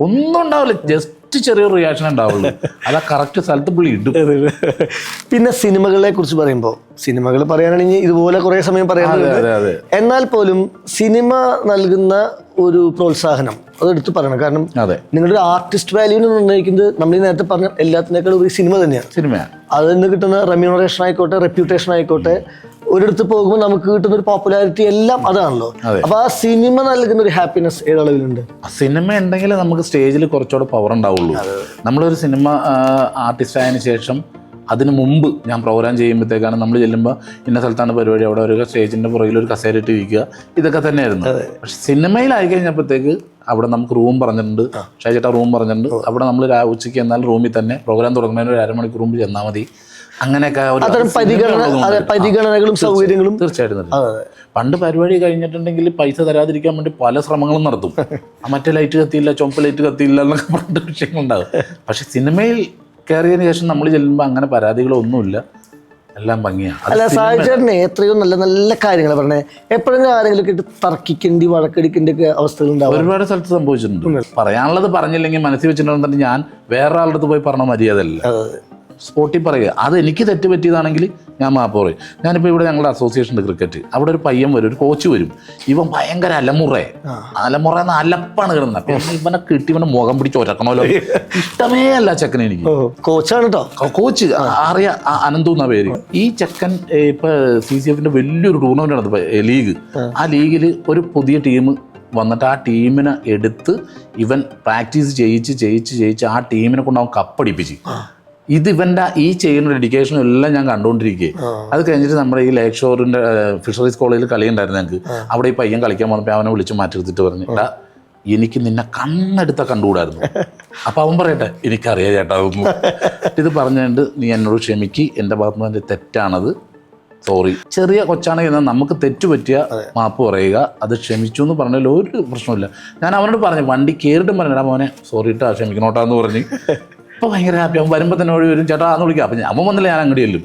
ഒന്നും ഉണ്ടാവില്ല. ജസ്റ്റ് ചെറിയൊരു റിയാക്ഷൻ ഉണ്ടാവുള്ളൂ. അത് ആ കറക്റ്റ് സ്ഥലത്ത് പുള്ളി ഇടും. പിന്നെ സിനിമകളെ കുറിച്ച് പറയുമ്പോൾ സിനിമകൾ പറയാനാണെങ്കിൽ ഇതുപോലെ കുറെ സമയം പറയാനുള്ളത് പറയാനുണ്ട് എന്നാൽ പോലും സിനിമ നൽകുന്ന ഒരു പ്രോത്സാഹനം അത് എടുത്തു പറയണം. കാരണം അതെ. നിങ്ങളുടെ ആർട്ടിസ്റ്റ് വാല്യൂന്ന് നിർണയിക്കുന്നത് നമ്മൾ ഈ നേരത്തെ പറഞ്ഞ എല്ലാത്തിനേക്കാളും ഒരു സിനിമ തന്നെയാണ്. സിനിമയാണ്. അതിൽ നിന്ന് കിട്ടുന്ന റെമ്യൂണറേഷൻ ആയിക്കോട്ടെ റെപ്യൂട്ടേഷൻ ആയിക്കോട്ടെ ഒരിടത്ത് പോകുമ്പോൾ നമുക്ക് കിട്ടുന്ന ഒരു പോപ്പുലാരിറ്റി എല്ലാം അതാണല്ലോ. അതെ. അപ്പൊ ആ സിനിമ നൽകുന്ന ഒരു ഹാപ്പിനെസ് ഏതളവിലുണ്ട് സിനിമ ഉണ്ടെങ്കിൽ നമുക്ക് സ്റ്റേജിൽ കുറച്ചുകൂടെ പവർ ഉണ്ടാവുള്ളൂ. നമ്മളൊരു സിനിമ ആർട്ടിസ്റ്റ് ആയതിനു ശേഷം അതിന് മുമ്പ് ഞാൻ പ്രോഗ്രാം ചെയ്യുമ്പോഴത്തേക്കാണ് നമ്മൾ ചെല്ലുമ്പോൾ ഇന്ന സ്ഥലത്താണ് പരിപാടി അവിടെ ഒരു സ്റ്റേജിന്റെ പുറകിൽ ഒരു കസേരയിട്ട് ഇരിക്കുക. ഇതൊക്കെ തന്നെയായിരുന്നു. പക്ഷെ സിനിമയിലായി കഴിഞ്ഞപ്പോഴത്തേക്ക് അവിടെ നമുക്ക് റൂം പറഞ്ഞിട്ടുണ്ട്. ഷേജേട്ട റൂം പറഞ്ഞിട്ടുണ്ട്. അവിടെ നമ്മൾ ഉച്ചയ്ക്ക് എന്നാൽ റൂമിൽ തന്നെ പ്രോഗ്രാം തുടങ്ങുന്നതിന് ഒരു അരമണിക്കൂർ മുമ്പ് ചെന്നാൽ മതി. അങ്ങനെയൊക്കെ അത്തരം പരിഗണന അതെ, പരിഗണനകളും സൗകര്യങ്ങളും തീർച്ചയായിട്ടും. പണ്ട് പരിപാടി കഴിഞ്ഞിട്ടുണ്ടെങ്കിൽ പൈസ തരാതിരിക്കാൻ വേണ്ടി പല ശ്രമങ്ങളും നടത്തും. മറ്റേ ലൈറ്റ് കത്തിയില്ല ചുമപ്പ് ലൈറ്റ് കത്തിയില്ല എന്നൊക്കെ പറഞ്ഞിട്ട് വിഷയങ്ങളുണ്ടാവും പക്ഷെ സിനിമയിൽ കയറിയതിന് ശേഷം നമ്മൾ ചെല്ലുമ്പോൾ അങ്ങനെ പരാതികളൊന്നുമില്ല. എല്ലാം ഭംഗിയാണ്. അല്ല സാഹചര്യത്തിന് എത്രയോ നല്ല നല്ല കാര്യങ്ങൾ പറഞ്ഞേ. എപ്പോഴെങ്കിലും ആരെങ്കിലും ഇട്ട് തർക്കിക്കേണ്ടി വഴക്കടിക്കേണ്ടി ഒക്കെ അവസ്ഥകൾ ഉണ്ടാവും ഒരുപാട് സ്ഥലത്ത് സംഭവിച്ചിട്ടുണ്ട്. പറയാനുള്ളത് പറഞ്ഞില്ലെങ്കിൽ മനസ്സിൽ വെച്ചിട്ടുണ്ടെങ്കിൽ ഞാൻ വേറെ ആളുടെ അടുത്ത് പോയി പറഞ്ഞ മര്യാദയല്ല സ്പോട്ടിൽ പറയുക. അത് എനിക്ക് തെറ്റ് പറ്റിയതാണെങ്കിൽ ഞാൻ മാപ്പ് പറയും. ഞാനിപ്പോൾ ഇവിടെ ഞങ്ങളുടെ അസോസിയേഷൻ ഉണ്ട് ക്രിക്കറ്റ് അവിടെ ഒരു പയ്യൻ വരും ഒരു കോച്ച് വരും. ഇവൻ ഭയങ്കര അലമുറ. അലമുറ എന്ന അലപ്പാണ് കിടന്നത് അപ്പം ഇവനെ കിട്ടി ഇവനെ മുഖം പിടിച്ച് ഒരക്കണമല്ലോ. ഇഷ്ടമേ അല്ല ചെക്കനെ എനിക്ക്. കോച്ചാണ് കേട്ടോ കോച്ച് അറിയ അനന്തു എന്ന പേര്. ഈ ചെക്കൻ ഇപ്പൊ സി സി എഫിന്റെ വലിയൊരു ടൂർണമെന്റ് നടന്നു ലീഗ്. ആ. ലീഗിൽ ഒരു പുതിയ ടീം വന്നിട്ട് ആ ടീമിനെ എടുത്ത് ഇവൻ പ്രാക്ടീസ് ചെയ്യിച്ച് ചെയ്യിച്ച് ചെയ്യിച്ച് ആ ടീമിനെ കൊണ്ട് അവൻ കപ്പടിപ്പിച്ച് ഇത് ഇവന്റെ ഈ ചെയ്യുന്ന ഡെഡിക്കേഷനും എല്ലാം ഞാൻ കണ്ടുകൊണ്ടിരിക്കുക അത് കഴിഞ്ഞിട്ട് നമ്മുടെ ഈ ലേക്ക് ഷോറിന്റെ ഫിഷറീസ് കോളേജിൽ കളി ഉണ്ടായിരുന്നു ഞങ്ങൾക്ക് അവിടെ ഈ പയ്യൻ കളിക്കാൻ വന്നപ്പോൾ അവനെ വിളിച്ച് മാറ്റിയെടുത്തിട്ട് പറഞ്ഞു "എടാ, എനിക്ക് നിന്നെ കണ്ണെടുത്ത കണ്ടുകൂടായിരുന്നു. അപ്പൊ അവൻ പറയട്ടെ എനിക്കറിയാം ചേട്ടാ. അതൊന്നും ഇത് പറഞ്ഞുകൊണ്ട് നീ എന്നോട് ക്ഷമിക്ക് എന്റെ ഭാഗത്ത് നിന്ന് എന്റെ തെറ്റാണത്. സോറി ചെറിയ കൊച്ചാണെങ്കിൽ നമുക്ക് തെറ്റ് പറ്റിയ മാപ്പ് പറയുക. അത് ക്ഷമിച്ചു എന്ന് പറഞ്ഞാൽ ഒരു പ്രശ്നമില്ല ഞാൻ അവനോട് പറഞ്ഞു വണ്ടി കയറിയിട്ടും പറഞ്ഞാ മോനെ സോറി ഇട്ടാ ക്ഷമിക്കണോട്ടാന്ന് പറഞ്ഞ് ഇപ്പൊ ഭയങ്കര ഹാപ്പി അവൻ വരുമ്പോൾ തന്നെ ഓടി വരും ചേട്ടാ എന്ന് വിളിക്കാം. അപ്പൊ അമ്മ അവൻ വന്നില്ല ഞാൻ അങ്ങോട്ട് ചെല്ലും.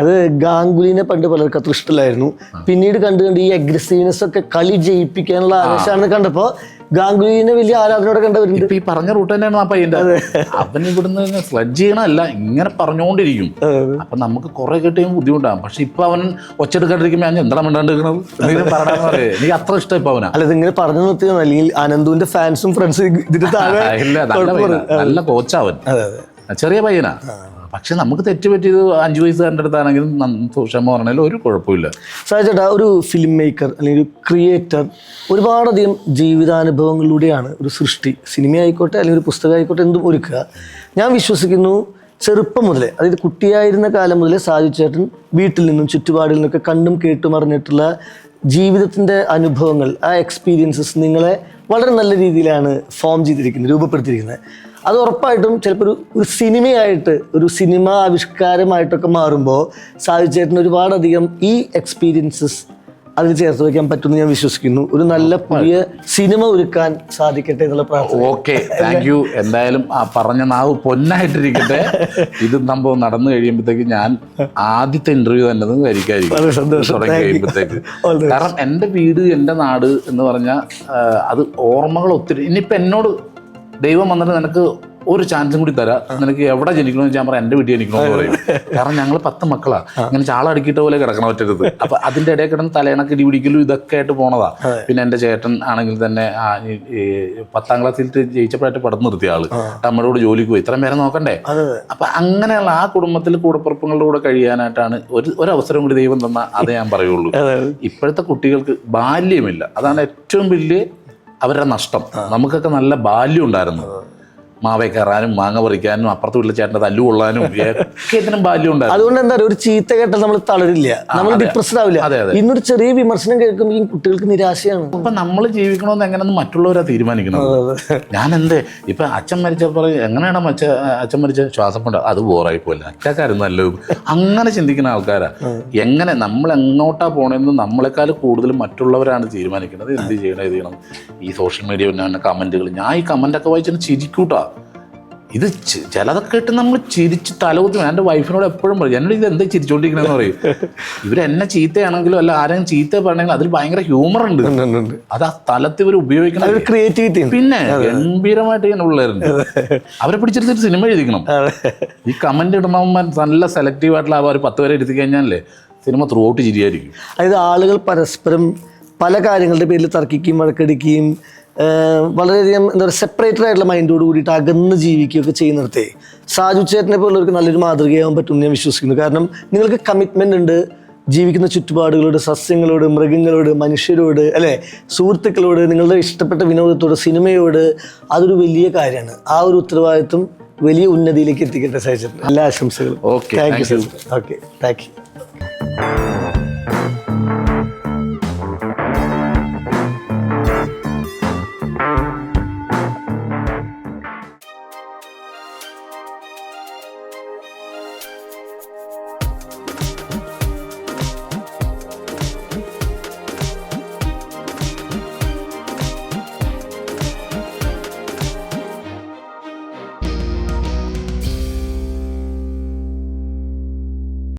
അത് ഗാംഗുലിനെ പണ്ട് പലർക്കും അത്ര ഇഷ്ടമല്ലായിരുന്നു. പിന്നീട് കണ്ട് കണ്ട് ഈ അഗ്രസീവ്നെസ് ഒക്കെ കളി ജയിപ്പിക്കാനുള്ള ആവശ്യമാണെന്ന് കണ്ടപ്പോ ഗാംഗുലിനെ വലിയ ആരാധനയോടെ കണ്ടവരുണ്ട് ഇപ്പൊ ഈ പറഞ്ഞ റൂട്ട് തന്നെയാണ് ആ പയ്യന്റെ. അവൻ ഇവിടുന്ന് സ്ലഡ്ജ് ചെയ്യണമല്ല ഇങ്ങനെ പറഞ്ഞുകൊണ്ടിരിക്കും അപ്പൊ നമുക്ക് കുറെ കിട്ടിയും ബുദ്ധിമുട്ടാകും പക്ഷെ ഇപ്പൊ അവൻ ഒച്ചെടുക്കാണ്ടിരിക്കുമ്പോ ഞാൻ എന്താ മിണ്ടാണ്ടിരിക്കണത്? എന്തെങ്കിലും പറയാൻ പറയേ എനിക്ക് അത്ര ഇഷ്ടം ഇപ്പൊ അവനാ. അല്ല ഇതിങ്ങനെ പറഞ്ഞു നിർത്തിയാണ് അല്ലെങ്കിൽ അനന്തുവിന്റെ ഫാൻസും ഫ്രണ്ട്സും ഇതിന്റെ താഴെ ഇല്ല നല്ല. നല്ല കോച്ചാവൻ ചെറിയ പയ്യനാ. പക്ഷെ നമുക്ക് തെറ്റ് പറ്റിയത് അഞ്ചു വയസ്സുകാരന്റെ അടുത്താണെങ്കിലും നം- ക്ഷമ പറഞ്ഞാലും ഒരു കുഴപ്പമില്ല. സാഹചേട്ടാ ഒരു ഫിലിം മേക്കർ അല്ലെങ്കിൽ ഒരു ക്രിയേറ്റർ ഒരുപാടധികം ജീവിതാനുഭവങ്ങളിലൂടെയാണ് ഒരു സൃഷ്ടി. സിനിമ ആയിക്കോട്ടെ അല്ലെങ്കിൽ ഒരു പുസ്തകം ആയിക്കോട്ടെ എന്തും ഒരുക്കുക. ഞാൻ വിശ്വസിക്കുന്നു ചെറുപ്പം മുതലേ അതായത് കുട്ടിയായിരുന്ന കാലം മുതലേ ചേട്ടൻ വീട്ടിൽ നിന്നും ചുറ്റുപാടിൽ നിന്നൊക്കെ കണ്ടും കേട്ടും അറിഞ്ഞിട്ടുള്ള ജീവിതത്തിന്റെ അനുഭവങ്ങൾ ആ എക്സ്പീരിയൻസസ് നിങ്ങളെ വളരെ നല്ല രീതിയിലാണ് ഫോം ചെയ്തിരിക്കുന്നത് രൂപപ്പെടുത്തിയിരിക്കുന്നത്. അത് ഉറപ്പായിട്ടും ചിലപ്പോൾ ഒരു ഒരു സിനിമയായിട്ട് ഒരു സിനിമ ആവിഷ്കാരമായിട്ടൊക്കെ മാറുമ്പോൾ സാഹിത്യേട്ടന് ഒരുപാടധികം ഈ എക്സ്പീരിയൻസസ് അതിൽ ചേർത്ത് വയ്ക്കാൻ പറ്റുമെന്ന് ഞാൻ വിശ്വസിക്കുന്നു. ഒരു നല്ല പുതിയ സിനിമ ഒരുക്കാൻ സാധിക്കട്ടെ എന്നുള്ള പ്രാർത്ഥന. ഓക്കെ താങ്ക് യു എന്തായാലും ആ പറഞ്ഞ നാവ് പൊന്നായിട്ടിരിക്കട്ടെ. ഇത് സംഭവം നടന്നു കഴിയുമ്പോഴത്തേക്ക് ഞാൻ ആദ്യത്തെ ഇന്റർവ്യൂ തന്നെ. തുടങ്ങി കഴിയുമ്പോഴത്തേക്ക് കാരണം എന്റെ വീട് എന്റെ നാട് എന്ന് പറഞ്ഞാൽ അത് ഓർമ്മകൾ ഒത്തിരി ഇനിയിപ്പോൾ എന്നോട് ദൈവം വന്നിട്ട് നിനക്ക് ഒരു ചാൻസും കൂടി തരാം. നിനക്ക് എവിടെ ജനിക്കണമെന്ന് വെച്ചാൽ പറയാം എന്റെ വീട്ടിൽ ജനിക്കണമെന്ന് പറയും. കാരണം ഞങ്ങൾ പത്ത് മക്കളാ. ഇങ്ങനെ ചാളടിക്കിട്ട പോലെ കിടക്കണം പറ്റരുത് അപ്പൊ അതിന്റെ ഇടയിൽ കിടന്ന് തലേണക്ക് ഇടി പിടിക്കലും ഇതൊക്കെ ആയിട്ട് പോണതാ. പിന്നെ എന്റെ ചേട്ടൻ ആണെങ്കിൽ തന്നെ പത്താം ക്ലാസ്സിൽ ജയിച്ചപ്പോഴായിട്ട് പടം നിർത്തിയ ആൾ. നമ്മളോട് ജോലിക്ക് പോയി. ഇത്രയും പേരെ നോക്കണ്ടേ? അപ്പൊ അങ്ങനെയുള്ള ആ കുടുംബത്തിൽ കൂടപ്പുറപ്പുകളുടെ കൂടെ കഴിയാനായിട്ടാണ് ഒരു ഒരു അവസരം കൂടി ദൈവം തന്ന അതേ ഞാൻ പറയുള്ളൂ. ഇപ്പോഴത്തെ കുട്ടികൾക്ക് ബാല്യമില്ല. അതാണ് ഏറ്റവും വലിയ അവരുടെ നഷ്ടം. നമുക്കൊക്കെ നല്ല ബാല്യം ഉണ്ടായിരുന്നു. മാവേ കയറാനും മാങ്ങ പറിക്കാനും അപ്പുറത്ത് വീട്ടിലെ ചേട്ടന്റെ തല്ലു കൊള്ളാനും ഒക്കെ ഇതിനും ബാല്യം ഉണ്ടായിരുന്നു. അതുകൊണ്ട് എന്താ പറയുക ഒരു ചീത്ത കേട്ടാൽ നമ്മൾ തളരില്ല. നമ്മൾ ഡിപ്രസ്ഡ് ആവില്ല. അതെ, അതെ. ഇന്നൊരു ചെറിയ വിമർശനം കേൾക്കുമ്പോൾ കുട്ടികൾക്ക് നിരാശയാണ്. അപ്പൊ നമ്മൾ ജീവിക്കണമെന്ന് എങ്ങനെയെന്ന് മറ്റുള്ളവരാ തീരുമാനിക്കുന്നത്? ഞാൻ എന്തേ ഇപ്പൊ അച്ഛൻ മരിച്ച പറയും എങ്ങനെയാണ് അച്ഛ അച്ഛൻ മരിച്ച ശ്വാസം കൊണ്ട്? അത് ബോറായി പോയില്ല അച്ഛക്കാരും നല്ലത്. അങ്ങനെ ചിന്തിക്കുന്ന ആൾക്കാരാ. എങ്ങനെ നമ്മൾ എങ്ങോട്ടാ പോണെന്ന് നമ്മളെക്കാൾ കൂടുതൽ മറ്റുള്ളവരാണ് തീരുമാനിക്കുന്നത്. എന്ത് ചെയ്യണം ഇത് ചെയ്യണം. ഈ സോഷ്യൽ മീഡിയ പിന്നെ കമന്റുകൾ ഞാൻ ഈ കമന്റ് ഒക്കെ വായിച്ചിട്ട് ചിരിക്കൂട്ടാ. ഇത് ചിലതൊക്കെ ഇട്ട് നമ്മൾ ചിരിച്ച് തലകുത്തി എന്റെ വൈഫിനോട് എപ്പോഴും പറയും എന്നോട് ഇത് എന്താ ചിരിച്ചോണ്ടിരിക്കണെന്ന് പറയും. ഇവർ എന്നെ ചീത്തയാണെങ്കിലും അല്ല ആരെങ്കിലും ചീത്ത പറഞ്ഞെങ്കിലും അതിൽ ഭയങ്കര ഹ്യൂമർ ഉണ്ട്. അത് ആ സ്ഥലത്ത് ഇവർ ഉപയോഗിക്കണം ഒരു ക്രിയേറ്റിവിറ്റി പിന്നെ ഗംഭീരമായിട്ട് ഇങ്ങനെ പിള്ളേരുണ്ട് അവരെ പിടിച്ചെടുത്തിട്ട് സിനിമ എഴുതിക്കണം. ഈ കമന്റ് ഇടണവന്മാർ നല്ല സെലക്റ്റീവ് ആയിട്ടുള്ള ആ ഒരു പത്ത് പേരെ എടുത്തി കഴിഞ്ഞാലേ സിനിമ ത്രൂ ഔട്ട് ചിരിയായിരിക്കും. അതായത് ആളുകൾ പരസ്പരം പല കാര്യങ്ങളുടെ പേരിൽ തർക്കിക്കുകയും വഴക്കടിക്കുകയും വളരെയധികം എന്താ പറയുക സെപ്പറേറ്റഡ് ആയിട്ടുള്ള മൈൻഡോട് കൂടിയിട്ട് അകന്ന് ജീവിക്കുകയൊക്കെ ചെയ്യുന്നിടത്തെ സാജു ചേട്ടനെ പോലുള്ളവർക്ക് നല്ലൊരു മാതൃകയാവാൻ പറ്റും ഞാൻ വിശ്വസിക്കുന്നു. കാരണം നിങ്ങൾക്ക് കമ്മിറ്റ്മെന്റ് ഉണ്ട് ജീവിക്കുന്ന ചുറ്റുപാടുകളോട് സസ്യങ്ങളോട് മൃഗങ്ങളോട് മനുഷ്യരോട് അല്ലെ? സുഹൃത്തുക്കളോട് നിങ്ങളുടെ ഇഷ്ടപ്പെട്ട വിനോദത്തോട് സിനിമയോട് അതൊരു വലിയ കാര്യമാണ്. ആ ഒരു ഉത്തരവാദിത്വം വലിയ ഉന്നതിയിലേക്ക് എത്തിക്കട്ടെ സഹിച്ചിട്ടുണ്ട് എല്ലാ ആശംസകളും. Okay thank you sir okay thank you